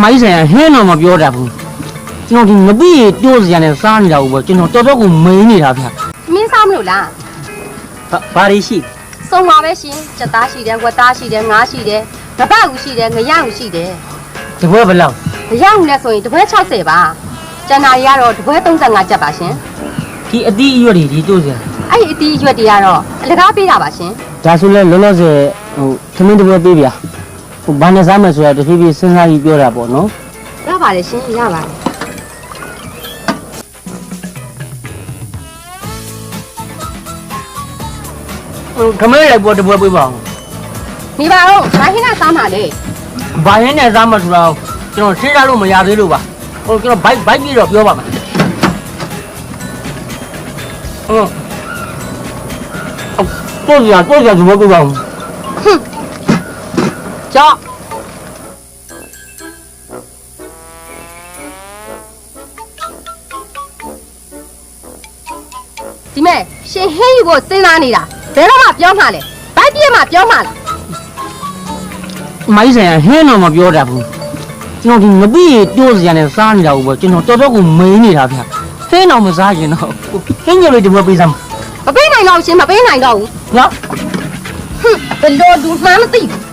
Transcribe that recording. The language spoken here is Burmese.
မိုင်းဆိုင်ကဟင်းတော့မပြောတတ်ဘူးကျွန်တော်ဒီငပိရေတိုးစရာနဲ့စားနေတာကိုပေါ့ကျွန်တော်တော်တော်ကိုမင်းနေတာဗျမင်းစားမလို့လားဘာဘာတွေရှိစုံပါပဲရှင်စက်သားရှိတယ်ဝက်သားရှိတယ်ငါးရှိတယ်ငပတ်ဦးရှိတယ်ငရဦးရှိတယ်တပွဲဘယ်လောက်ငရဦးနဲ့ဆိုရင်တပွဲ60ပါကျန်တာတွေကတော့တပွဲ35ကျပ်ပါရှင်ဒီအသီးအရွက်တွေဒီတိုးစရာအဲ့ဒီအတီးရွက်တွေကတော့အလကားပေးတာပါရှင်ဒါဆိုလဲလောလောဆယ်ဟိုသမင်းတပွဲပေးဗျာ ဟိုဘာနဲ့စားမယ်ဆိုတာတဖြည်းဖြည်းစဉ်းစားပြီးပြောတာပေါ့နော်ရပါတယ်ရှင်ရပါတယ်ဟိုခမဲလိုက်ပေါ်တပွဲပေးပါအောင်မိပါတော့ဘာဟင်းကစားမှာလဲဘာရင်းနဲ့စားမှဆိုတာကိုကျွန်တော်ရှင်းရလို့မရသေးလို့ပါဟိုကျွန်တော်ဘိုက်ဘိုက်ပြီးတော့ပြောပါမယ်ဟုတ်တိုးစရာတိုးစရာဒီဘက်ပေးပါအောင် ဒီမဲ့ရှင်ဟင်းယူဖို့စဉ်းစားနေတာဘယ်တော့မှပြောမှလဲဘိုက်ပြည့်မှပြောမှလားမိုင်းဆိုင်ကဟင်းတော့မပြောတတ်ဘူးကျွန်တော်ဒီငပိရေတိုးစရာနဲ့စားနေတာကိုပေါ့ကျွန်တော်တော်တော်ကိုမင်းနေတာဗျဟင်းတော့မစားရင်တော့ဟင်းကြလေးဒီဘက်ပေးစမ်းမပေးနိုင်တော့ဘူးရှင်မပေးနိုင်တော့ဘူးနော်ဟွန်းဘယ်လိုလူမှန်းမသိဘူး